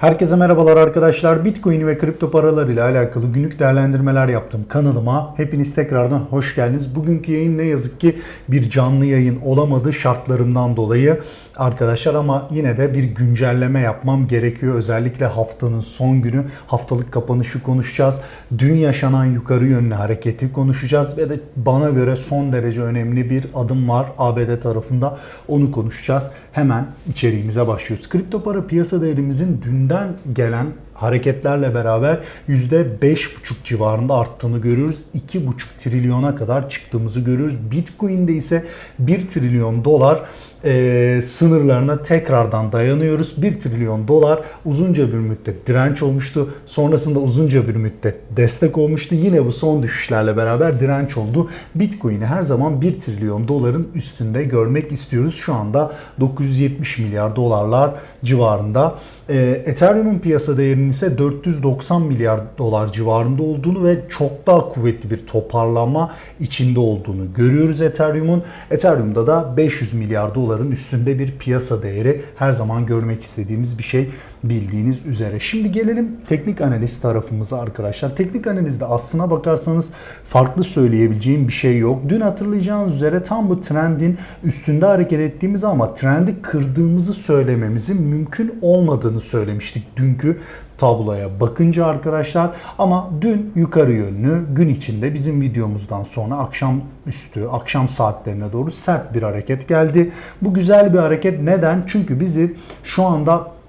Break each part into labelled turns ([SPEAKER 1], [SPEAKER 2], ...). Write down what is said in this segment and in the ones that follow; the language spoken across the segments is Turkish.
[SPEAKER 1] Herkese merhabalar arkadaşlar. Bitcoin ve kripto paralar ile alakalı günlük değerlendirmeler yaptım kanalıma. Hepiniz tekrardan hoş geldiniz. Bugünkü yayın ne yazık ki bir canlı yayın olamadı şartlarımdan dolayı arkadaşlar ama yine de bir güncelleme yapmam gerekiyor. Özellikle haftanın son günü haftalık kapanışı konuşacağız. Dün yaşanan yukarı yönlü hareketi konuşacağız ve de bana göre son derece önemli bir adım var ABD tarafında. Onu konuşacağız. Hemen içeriğimize başlıyoruz. Kripto para piyasa değerimizin dünden gelen hareketlerle beraber %5,5 civarında arttığını görüyoruz. 2,5 trilyona kadar çıktığımızı görüyoruz. Bitcoin'de ise 1 trilyon dolar e, sınırlarına tekrardan dayanıyoruz. 1 trilyon dolar uzunca bir müddet direnç olmuştu. Sonrasında uzunca bir müddet destek olmuştu. Yine bu son düşüşlerle beraber direnç oldu. Bitcoin'i her zaman 1 trilyon doların üstünde görmek istiyoruz. Şu anda 970 milyar dolarlar civarında. E, Ethereum'un piyasa değerinin ise 490 milyar dolar civarında olduğunu ve çok daha kuvvetli bir toparlanma içinde olduğunu görüyoruz Ethereum'un. Ethereum'da da 500 milyar doların üstünde bir piyasa değeri her zaman görmek istediğimiz bir şey bildiğiniz üzere. Şimdi gelelim teknik analiz tarafımıza arkadaşlar. Teknik analizde aslına bakarsanız farklı söyleyebileceğim bir şey yok. Dün hatırlayacağınız üzere tam bu trendin üstünde hareket ettiğimiz ama trendi kırdığımızı söylememizin mümkün olmadığını söylemiştik dünkü tabloya bakınca arkadaşlar ama dün yukarı yönlü gün içinde bizim videomuzdan sonra akşam üstü akşam saatlerine doğru sert bir hareket geldi. Bu güzel bir hareket neden? Çünkü bizi şu anda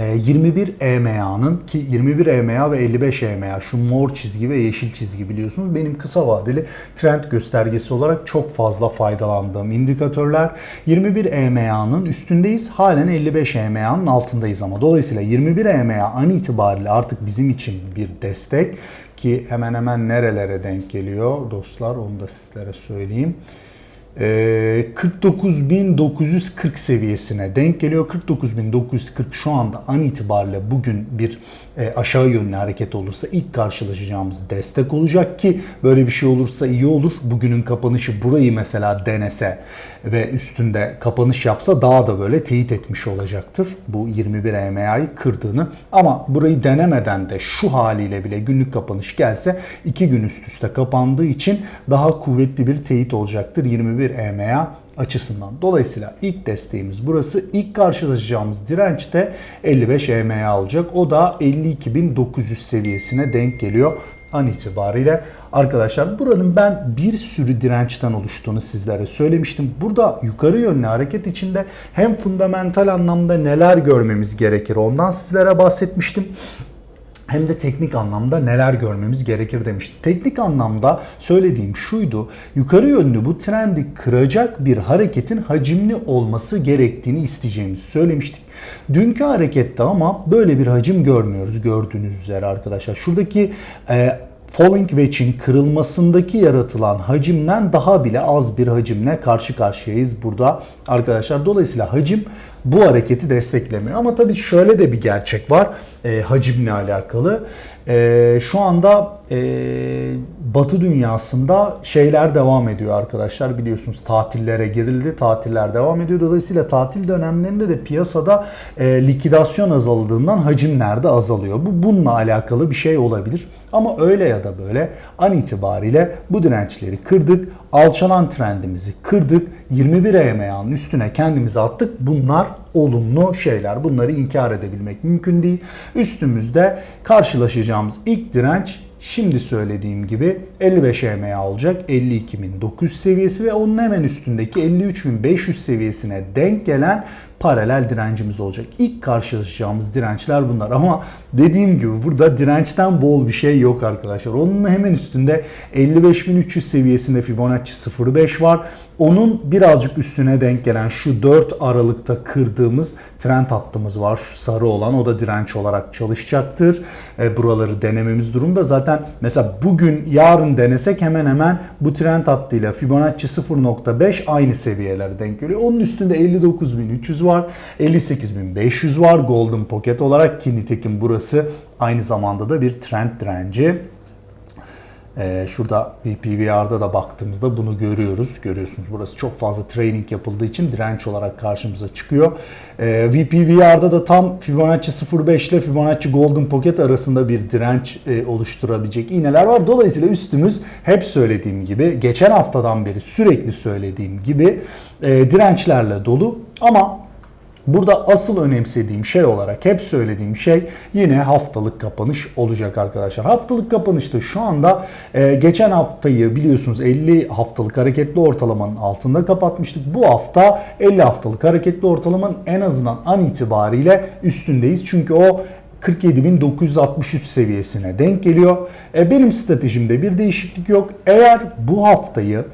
[SPEAKER 1] 21 ee, EMA'nın ki 21 EMA ve 55 EMA şu mor çizgi ve yeşil çizgi biliyorsunuz benim kısa vadeli trend göstergesi olarak çok fazla faydalandığım indikatörler. 21 EMA'nın üstündeyiz. Halen 55 EMA'nın altındayız ama dolayısıyla 21 EMA an itibariyle artık bizim için bir destek ki hemen hemen nerelere denk geliyor dostlar onu da sizlere söyleyeyim. 49.940 ee, seviyesine denk geliyor. 49.940 şu anda an itibariyle bugün bir e, aşağı yönlü hareket olursa ilk karşılaşacağımız destek olacak ki böyle bir şey olursa iyi olur. Bugünün kapanışı burayı mesela denese ve üstünde kapanış yapsa daha da böyle teyit etmiş olacaktır. Bu 21 EMA'yı kırdığını ama burayı denemeden de şu haliyle bile günlük kapanış gelse 2 gün üst üste kapandığı için daha kuvvetli bir teyit olacaktır 21 EMA açısından. Dolayısıyla ilk desteğimiz burası. İlk karşılaşacağımız direnç de 55 EMA olacak. O da 52.900 seviyesine denk geliyor an itibariyle. Arkadaşlar buranın ben bir sürü dirençten oluştuğunu sizlere söylemiştim. Burada yukarı yönlü hareket içinde hem fundamental anlamda neler görmemiz gerekir ondan sizlere bahsetmiştim hem de teknik anlamda neler görmemiz gerekir demiştim. Teknik anlamda söylediğim şuydu. Yukarı yönlü bu trendi kıracak bir hareketin hacimli olması gerektiğini isteyeceğimizi söylemiştik. Dünkü harekette ama böyle bir hacim görmüyoruz gördüğünüz üzere arkadaşlar. Şuradaki e, falling wedge'in kırılmasındaki yaratılan hacimden daha bile az bir hacimle karşı karşıyayız burada arkadaşlar. Dolayısıyla hacim bu hareketi desteklemiyor. Ama tabii şöyle de bir gerçek var e, hacimle alakalı. E, şu anda e, Batı dünyasında şeyler devam ediyor arkadaşlar. Biliyorsunuz tatillere girildi. Tatiller devam ediyor. Dolayısıyla tatil dönemlerinde de piyasada e, likidasyon azaldığından hacimler de azalıyor. Bu bununla alakalı bir şey olabilir. Ama öyle ya da böyle an itibariyle bu dirençleri kırdık. Alçalan trendimizi kırdık. 21 EMA'nın üstüne kendimizi attık. Bunlar olumlu şeyler. Bunları inkar edebilmek mümkün değil. Üstümüzde karşılaşacağımız ilk direnç Şimdi söylediğim gibi 55 EMA olacak. 52.900 seviyesi ve onun hemen üstündeki 53.500 seviyesine denk gelen paralel direncimiz olacak. İlk karşılaşacağımız dirençler bunlar ama dediğim gibi burada dirençten bol bir şey yok arkadaşlar. Onun hemen üstünde 55.300 seviyesinde Fibonacci 0.5 var. Onun birazcık üstüne denk gelen şu 4 Aralık'ta kırdığımız trend hattımız var. Şu sarı olan o da direnç olarak çalışacaktır. E, buraları denememiz durumda. Zaten mesela bugün yarın denesek hemen hemen bu trend hattıyla Fibonacci 0.5 aynı seviyelere denk geliyor. Onun üstünde 59.300 var. 58.500 var Golden Pocket olarak ki nitekim burası aynı zamanda da bir trend direnci. Ee, şurada VPVR'da da baktığımızda bunu görüyoruz. Görüyorsunuz burası çok fazla training yapıldığı için direnç olarak karşımıza çıkıyor. Ee, VPVR'da da tam Fibonacci 05 ile Fibonacci Golden Pocket arasında bir direnç e, oluşturabilecek iğneler var. Dolayısıyla üstümüz hep söylediğim gibi geçen haftadan beri sürekli söylediğim gibi e, dirençlerle dolu ama Burada asıl önemsediğim şey olarak hep söylediğim şey yine haftalık kapanış olacak arkadaşlar. Haftalık kapanışta şu anda e, geçen haftayı biliyorsunuz 50 haftalık hareketli ortalamanın altında kapatmıştık. Bu hafta 50 haftalık hareketli ortalamanın en azından an itibariyle üstündeyiz. Çünkü o 47.963 seviyesine denk geliyor. E, benim stratejimde bir değişiklik yok. Eğer bu haftayı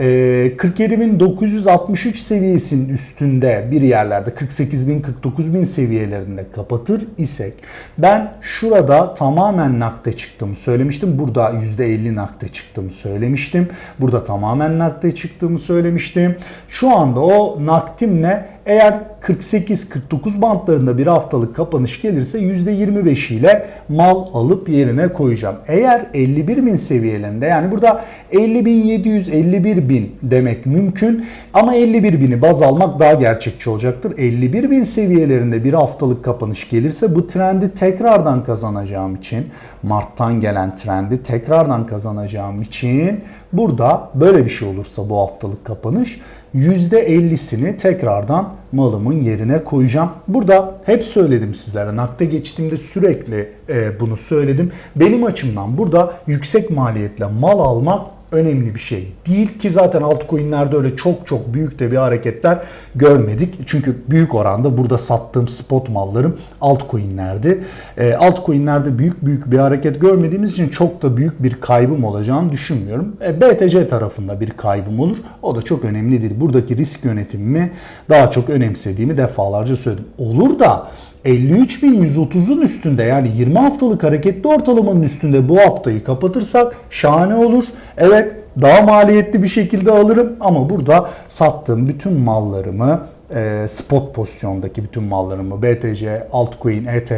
[SPEAKER 1] 47.963 ee, seviyesinin üstünde bir yerlerde 48.000 49.000 seviyelerinde kapatır isek ben şurada tamamen nakde çıktığımı söylemiştim. Burada %50 nakde çıktığımı söylemiştim. Burada tamamen nakde çıktığımı söylemiştim. Şu anda o naktimle eğer 48-49 bantlarında bir haftalık kapanış gelirse %25 ile mal alıp yerine koyacağım. Eğer 51 bin seviyelerinde yani burada 50.700 51 bin demek mümkün ama 51 bini baz almak daha gerçekçi olacaktır. 51 bin seviyelerinde bir haftalık kapanış gelirse bu trendi tekrardan kazanacağım için Mart'tan gelen trendi tekrardan kazanacağım için burada böyle bir şey olursa bu haftalık kapanış %50'sini tekrardan malımın yerine koyacağım. Burada hep söyledim sizlere. Nakde geçtiğimde sürekli e, bunu söyledim. Benim açımdan burada yüksek maliyetle mal almak önemli bir şey değil ki zaten altcoin'lerde öyle çok çok büyük de bir hareketler görmedik. Çünkü büyük oranda burada sattığım spot mallarım altcoin'lerdi. E, altcoin'lerde büyük büyük bir hareket görmediğimiz için çok da büyük bir kaybım olacağını düşünmüyorum. E, BTC tarafında bir kaybım olur. O da çok önemli değil. Buradaki risk yönetimimi daha çok önemsediğimi defalarca söyledim. Olur da 53.130'un üstünde yani 20 haftalık hareketli ortalamanın üstünde bu haftayı kapatırsak şahane olur. Evet daha maliyetli bir şekilde alırım ama burada sattığım bütün mallarımı e, spot pozisyondaki bütün mallarımı BTC, altcoin, ETH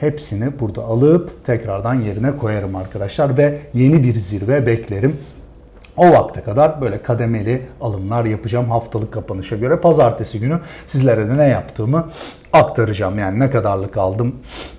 [SPEAKER 1] hepsini burada alıp tekrardan yerine koyarım arkadaşlar ve yeni bir zirve beklerim. O vakte kadar böyle kademeli alımlar yapacağım haftalık kapanışa göre. Pazartesi günü sizlere de ne yaptığımı aktaracağım. Yani ne kadarlık aldım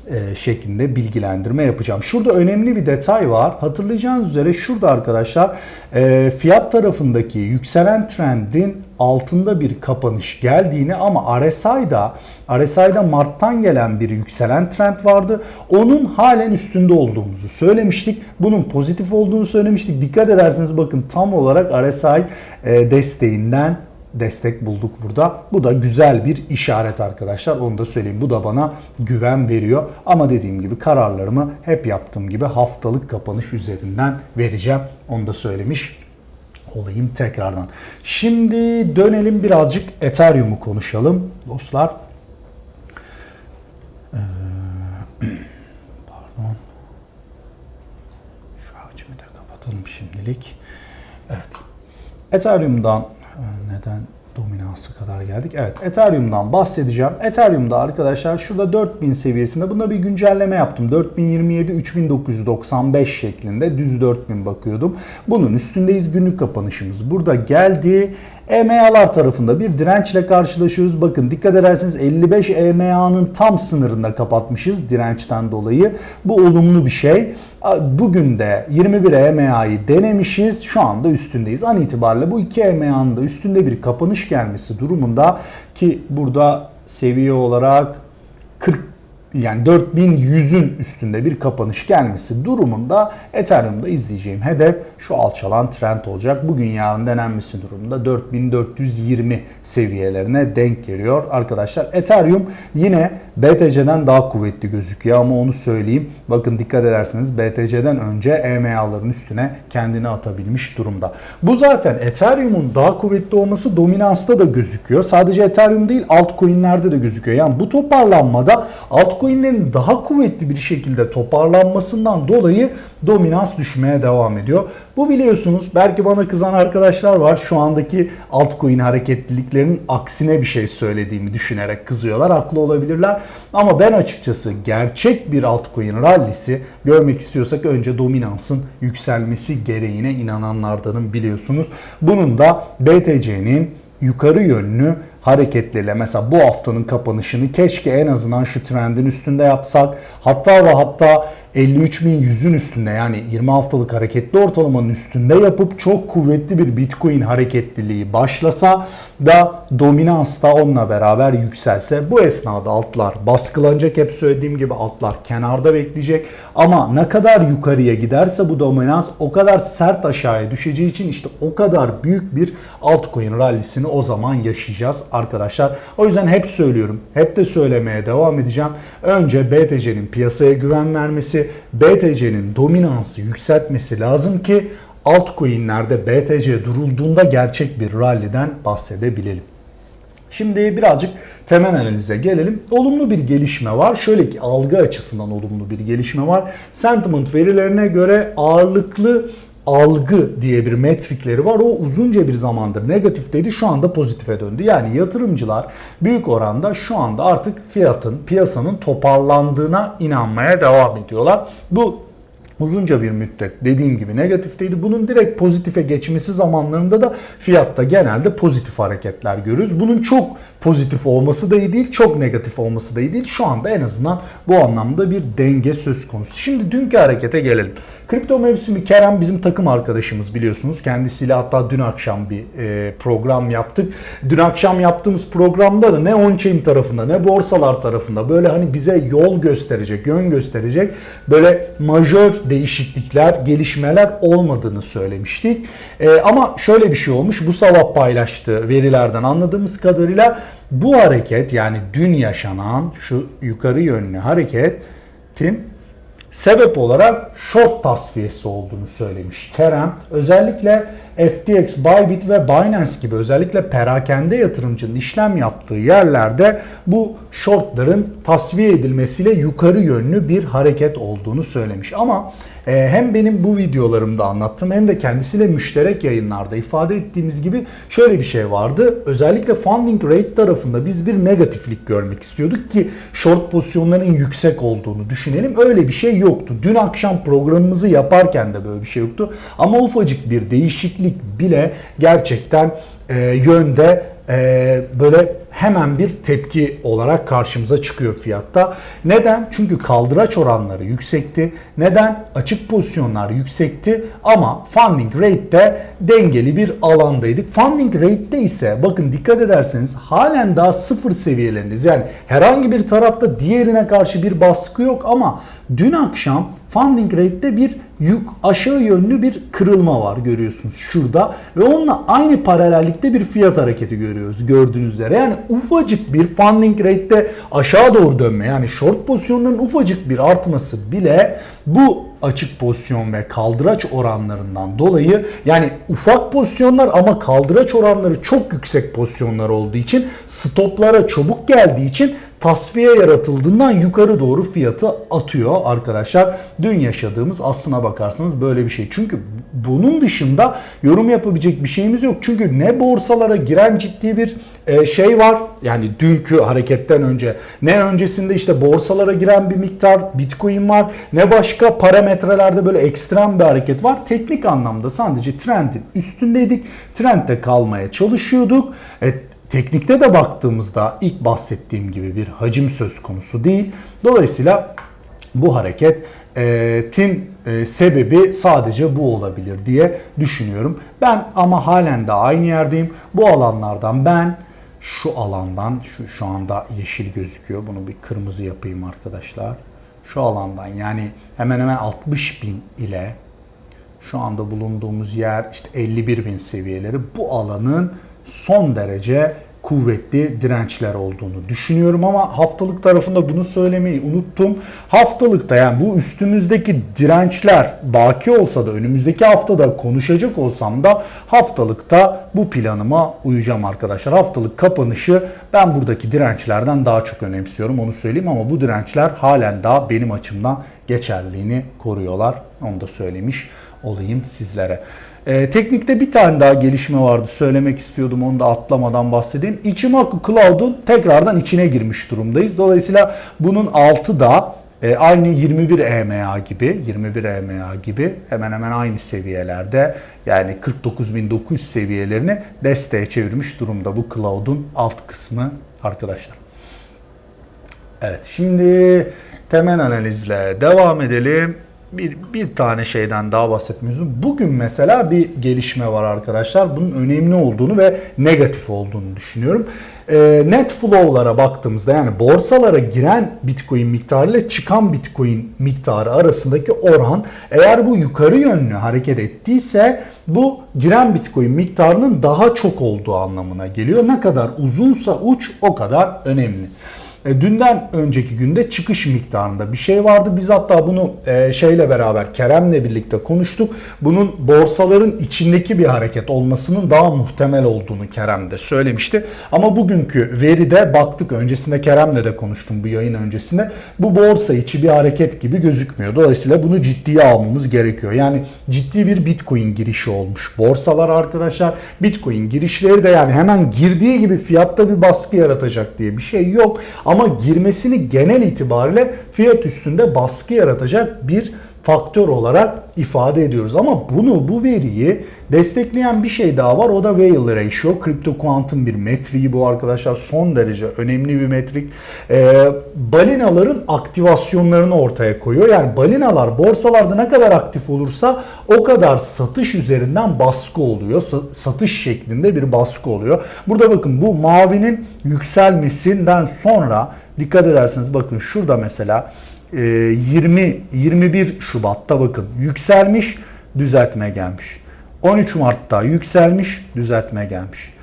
[SPEAKER 1] e, şeklinde bilgilendirme yapacağım. Şurada önemli bir detay var. Hatırlayacağınız üzere şurada arkadaşlar e, fiyat tarafındaki yükselen trendin altında bir kapanış geldiğini ama RSI'da RSI'da Mart'tan gelen bir yükselen trend vardı. Onun halen üstünde olduğumuzu söylemiştik. Bunun pozitif olduğunu söylemiştik. Dikkat ederseniz bakın tam olarak RSI e, desteğinden destek bulduk burada. Bu da güzel bir işaret arkadaşlar. Onu da söyleyeyim. Bu da bana güven veriyor. Ama dediğim gibi kararlarımı hep yaptığım gibi haftalık kapanış üzerinden vereceğim. Onu da söylemiş olayım tekrardan. Şimdi dönelim birazcık Ethereum'u konuşalım dostlar. Ee, pardon. Şu hacmi de kapatalım şimdilik. Evet. Ethereum'dan neden dominansı kadar geldik. Evet Ethereum'dan bahsedeceğim. Ethereum'da arkadaşlar şurada 4000 seviyesinde bunda bir güncelleme yaptım. 4027 3995 şeklinde düz 4000 bakıyordum. Bunun üstündeyiz günlük kapanışımız. Burada geldi. EMA'lar tarafında bir dirençle karşılaşıyoruz. Bakın dikkat ederseniz 55 EMA'nın tam sınırında kapatmışız dirençten dolayı. Bu olumlu bir şey. Bugün de 21 EMA'yı denemişiz. Şu anda üstündeyiz. An itibariyle bu iki EMA'nın da üstünde bir kapanış gelmesi durumunda ki burada seviye olarak 40 yani 4100'ün üstünde bir kapanış gelmesi durumunda Ethereum'da izleyeceğim hedef şu alçalan trend olacak. Bugün yarın denenmesi durumunda 4420 seviyelerine denk geliyor arkadaşlar. Ethereum yine BTC'den daha kuvvetli gözüküyor ama onu söyleyeyim. Bakın dikkat ederseniz BTC'den önce EMA'ların üstüne kendini atabilmiş durumda. Bu zaten Ethereum'un daha kuvvetli olması dominansta da gözüküyor. Sadece Ethereum değil altcoin'lerde de gözüküyor. Yani bu toparlanmada altcoin altcoin'lerin daha kuvvetli bir şekilde toparlanmasından dolayı dominans düşmeye devam ediyor. Bu biliyorsunuz belki bana kızan arkadaşlar var. Şu andaki altcoin hareketliliklerinin aksine bir şey söylediğimi düşünerek kızıyorlar. Haklı olabilirler. Ama ben açıkçası gerçek bir altcoin rallisi görmek istiyorsak önce dominansın yükselmesi gereğine inananlardanım biliyorsunuz. Bunun da BTC'nin yukarı yönlü hareketleriyle mesela bu haftanın kapanışını keşke en azından şu trendin üstünde yapsak. Hatta ve hatta 53.100'ün üstünde yani 20 haftalık hareketli ortalamanın üstünde yapıp çok kuvvetli bir Bitcoin hareketliliği başlasa da dominans da onunla beraber yükselse bu esnada altlar baskılanacak. Hep söylediğim gibi altlar kenarda bekleyecek. Ama ne kadar yukarıya giderse bu dominans o kadar sert aşağıya düşeceği için işte o kadar büyük bir altcoin rallisini o zaman yaşayacağız arkadaşlar. O yüzden hep söylüyorum hep de söylemeye devam edeceğim. Önce BTC'nin piyasaya güven vermesi, BTC'nin dominansı yükseltmesi lazım ki altcoin'lerde BTC durulduğunda gerçek bir ralliden bahsedebilelim. Şimdi birazcık temel analize gelelim. Olumlu bir gelişme var. Şöyle ki algı açısından olumlu bir gelişme var. Sentiment verilerine göre ağırlıklı algı diye bir metrikleri var. O uzunca bir zamandır negatifteydi. Şu anda pozitife döndü. Yani yatırımcılar büyük oranda şu anda artık fiyatın, piyasanın toparlandığına inanmaya devam ediyorlar. Bu uzunca bir müddet dediğim gibi negatifteydi. Bunun direkt pozitife geçmesi zamanlarında da fiyatta genelde pozitif hareketler görürüz. Bunun çok pozitif olması da iyi değil, çok negatif olması da iyi değil. Şu anda en azından bu anlamda bir denge söz konusu. Şimdi dünkü harekete gelelim. Kripto mevsimi Kerem bizim takım arkadaşımız biliyorsunuz. Kendisiyle hatta dün akşam bir e, program yaptık. Dün akşam yaptığımız programda da ne on-chain tarafında ne borsalar tarafında böyle hani bize yol gösterecek, yön gösterecek böyle majör değişiklikler, gelişmeler olmadığını söylemiştik. E, ama şöyle bir şey olmuş. Bu sabah paylaştığı verilerden anladığımız kadarıyla bu hareket yani dün yaşanan şu yukarı yönlü hareketin sebep olarak short tasfiyesi olduğunu söylemiş Kerem. Özellikle FTX, Bybit ve Binance gibi özellikle perakende yatırımcının işlem yaptığı yerlerde bu shortların tasfiye edilmesiyle yukarı yönlü bir hareket olduğunu söylemiş. Ama hem benim bu videolarımda anlattım hem de kendisiyle müşterek yayınlarda ifade ettiğimiz gibi şöyle bir şey vardı. Özellikle funding rate tarafında biz bir negatiflik görmek istiyorduk ki short pozisyonların yüksek olduğunu düşünelim. Öyle bir şey yoktu. Dün akşam programımızı yaparken de böyle bir şey yoktu. Ama ufacık bir değişiklik bile gerçekten e, yönde e, böyle hemen bir tepki olarak karşımıza çıkıyor fiyatta. Neden? Çünkü kaldıraç oranları yüksekti. Neden? Açık pozisyonlar yüksekti ama funding rate'de dengeli bir alandaydık. Funding rate'de ise bakın dikkat ederseniz halen daha sıfır seviyelerindeyiz. Yani herhangi bir tarafta diğerine karşı bir baskı yok ama dün akşam funding rate'de bir yük aşağı yönlü bir kırılma var görüyorsunuz şurada ve onunla aynı paralellikte bir fiyat hareketi görüyoruz gördüğünüz üzere. Yani ufacık bir funding rate'de aşağı doğru dönme yani short pozisyonların ufacık bir artması bile bu açık pozisyon ve kaldıraç oranlarından dolayı yani ufak pozisyonlar ama kaldıraç oranları çok yüksek pozisyonlar olduğu için stoplara çabuk geldiği için tasfiye yaratıldığından yukarı doğru fiyatı atıyor arkadaşlar. Dün yaşadığımız aslına bakarsanız böyle bir şey. Çünkü bunun dışında yorum yapabilecek bir şeyimiz yok. Çünkü ne borsalara giren ciddi bir e, şey var. Yani dünkü hareketten önce ne öncesinde işte borsalara giren bir miktar bitcoin var. Ne başka parametrelerde böyle ekstrem bir hareket var. Teknik anlamda sadece trendin üstündeydik. Trendde kalmaya çalışıyorduk. Evet, Teknikte de baktığımızda ilk bahsettiğim gibi bir hacim söz konusu değil. Dolayısıyla bu hareketin e, sebebi sadece bu olabilir diye düşünüyorum. Ben ama halen de aynı yerdeyim. Bu alanlardan ben şu alandan şu şu anda yeşil gözüküyor. Bunu bir kırmızı yapayım arkadaşlar. Şu alandan yani hemen hemen 60 bin ile şu anda bulunduğumuz yer işte 51 bin seviyeleri bu alanın son derece kuvvetli dirençler olduğunu düşünüyorum ama haftalık tarafında bunu söylemeyi unuttum. Haftalıkta yani bu üstümüzdeki dirençler baki olsa da önümüzdeki haftada konuşacak olsam da haftalıkta bu planıma uyacağım arkadaşlar. Haftalık kapanışı ben buradaki dirençlerden daha çok önemsiyorum onu söyleyeyim ama bu dirençler halen daha benim açımdan geçerliliğini koruyorlar. Onu da söylemiş olayım sizlere. Ee, teknikte bir tane daha gelişme vardı söylemek istiyordum onu da atlamadan bahsedeyim. İçimaku Cloud'un tekrardan içine girmiş durumdayız. Dolayısıyla bunun altı da e, aynı 21 EMA gibi 21 EMA gibi hemen hemen aynı seviyelerde yani 49.900 seviyelerini desteğe çevirmiş durumda bu Cloud'un alt kısmı arkadaşlar. Evet şimdi temel analizle devam edelim. Bir, bir tane şeyden daha bahsetmiyoruz. Bugün mesela bir gelişme var arkadaşlar. Bunun önemli olduğunu ve negatif olduğunu düşünüyorum. E, net flow'lara baktığımızda yani borsalara giren Bitcoin miktarı ile çıkan Bitcoin miktarı arasındaki oran eğer bu yukarı yönlü hareket ettiyse bu giren Bitcoin miktarının daha çok olduğu anlamına geliyor. Ne kadar uzunsa uç o kadar önemli. E, dünden önceki günde çıkış miktarında bir şey vardı. Biz hatta bunu e, şeyle beraber Kerem'le birlikte konuştuk. Bunun borsaların içindeki bir hareket olmasının daha muhtemel olduğunu Kerem de söylemişti. Ama bugünkü veride baktık öncesinde Kerem'le de konuştum bu yayın öncesinde. Bu borsa içi bir hareket gibi gözükmüyor. Dolayısıyla bunu ciddiye almamız gerekiyor. Yani ciddi bir Bitcoin girişi olmuş. Borsalar arkadaşlar Bitcoin girişleri de yani hemen girdiği gibi fiyatta bir baskı yaratacak diye bir şey yok. Ama girmesini genel itibariyle fiyat üstünde baskı yaratacak bir faktör olarak ifade ediyoruz. Ama bunu bu veriyi destekleyen bir şey daha var. O da Whale Ratio. Kripto kuantum bir metriği bu arkadaşlar. Son derece önemli bir metrik. Ee, balinaların aktivasyonlarını ortaya koyuyor. Yani balinalar borsalarda ne kadar aktif olursa o kadar satış üzerinden baskı oluyor. Satış şeklinde bir baskı oluyor. Burada bakın bu mavinin yükselmesinden sonra dikkat ederseniz bakın şurada mesela 20 21 Şubat'ta bakın yükselmiş, düzeltme gelmiş. 13 Mart'ta yükselmiş, düzeltme gelmiş.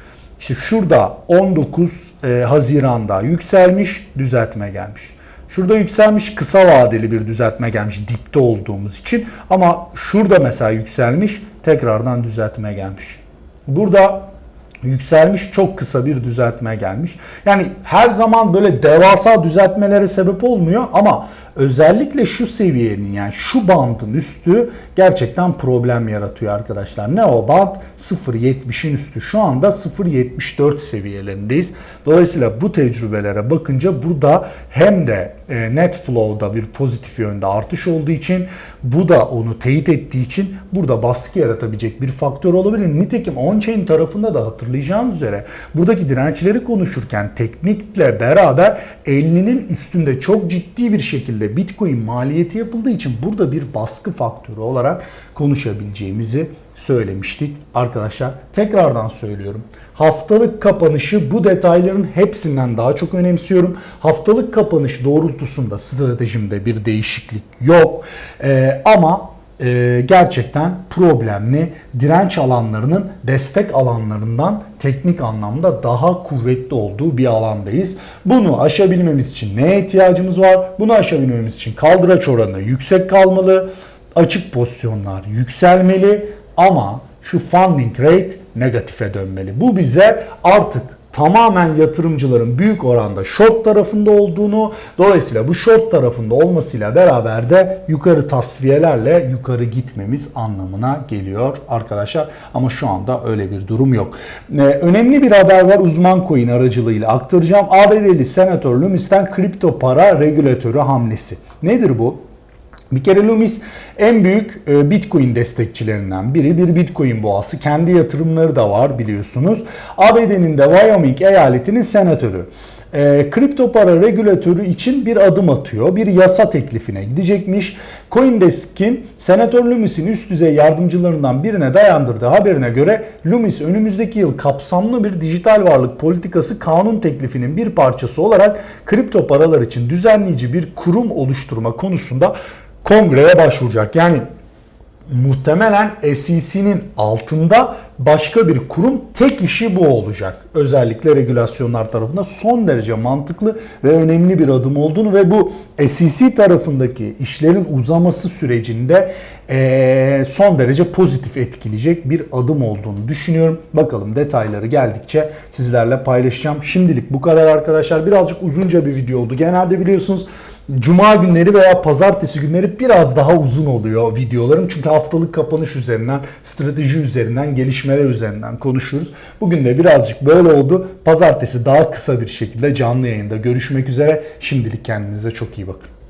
[SPEAKER 1] İşte şurada 19 e, Haziran'da yükselmiş, düzeltme gelmiş. Şurada yükselmiş kısa vadeli bir düzeltme gelmiş dipte olduğumuz için ama şurada mesela yükselmiş tekrardan düzeltme gelmiş. Burada yükselmiş çok kısa bir düzeltme gelmiş. Yani her zaman böyle devasa düzeltmelere sebep olmuyor ama özellikle şu seviyenin yani şu bandın üstü gerçekten problem yaratıyor arkadaşlar. Ne o band? 0.70'in üstü. Şu anda 0.74 seviyelerindeyiz. Dolayısıyla bu tecrübelere bakınca burada hem de e, net flow'da bir pozitif yönde artış olduğu için bu da onu teyit ettiği için burada baskı yaratabilecek bir faktör olabilir. Nitekim on-chain tarafında da hatırlayacağınız üzere buradaki dirençleri konuşurken teknikle beraber 50'nin üstünde çok ciddi bir şekilde Bitcoin maliyeti yapıldığı için burada bir baskı faktörü olarak konuşabileceğimizi söylemiştik. Arkadaşlar tekrardan söylüyorum. Haftalık kapanışı bu detayların hepsinden daha çok önemsiyorum. Haftalık kapanış doğrultusunda stratejimde bir değişiklik yok. Ee, ama e, gerçekten problemli direnç alanlarının destek alanlarından teknik anlamda daha kuvvetli olduğu bir alandayız. Bunu aşabilmemiz için neye ihtiyacımız var? Bunu aşabilmemiz için kaldıraç oranı yüksek kalmalı, açık pozisyonlar yükselmeli ama şu funding rate negatife dönmeli. Bu bize artık tamamen yatırımcıların büyük oranda short tarafında olduğunu dolayısıyla bu short tarafında olmasıyla beraber de yukarı tasfiyelerle yukarı gitmemiz anlamına geliyor arkadaşlar. Ama şu anda öyle bir durum yok. Ee, önemli bir haber var uzman coin aracılığıyla aktaracağım. ABD'li senatör Loomis'ten kripto para regülatörü hamlesi. Nedir bu? Bir kere Loomis en büyük e, Bitcoin destekçilerinden biri. Bir Bitcoin boğası. Kendi yatırımları da var biliyorsunuz. ABD'nin de Wyoming eyaletinin senatörü. E, kripto para regülatörü için bir adım atıyor. Bir yasa teklifine gidecekmiş. Coindesk'in Senatör Loomis'in üst düzey yardımcılarından birine dayandırdığı haberine göre Loomis önümüzdeki yıl kapsamlı bir dijital varlık politikası kanun teklifinin bir parçası olarak kripto paralar için düzenleyici bir kurum oluşturma konusunda kongreye başvuracak. Yani muhtemelen SEC'nin altında başka bir kurum tek işi bu olacak. Özellikle regülasyonlar tarafında son derece mantıklı ve önemli bir adım olduğunu ve bu SEC tarafındaki işlerin uzaması sürecinde son derece pozitif etkileyecek bir adım olduğunu düşünüyorum. Bakalım detayları geldikçe sizlerle paylaşacağım. Şimdilik bu kadar arkadaşlar. Birazcık uzunca bir video oldu. Genelde biliyorsunuz Cuma günleri veya pazartesi günleri biraz daha uzun oluyor videolarım. Çünkü haftalık kapanış üzerinden, strateji üzerinden, gelişmeler üzerinden konuşuyoruz. Bugün de birazcık böyle oldu. Pazartesi daha kısa bir şekilde canlı yayında görüşmek üzere. Şimdilik kendinize çok iyi bakın.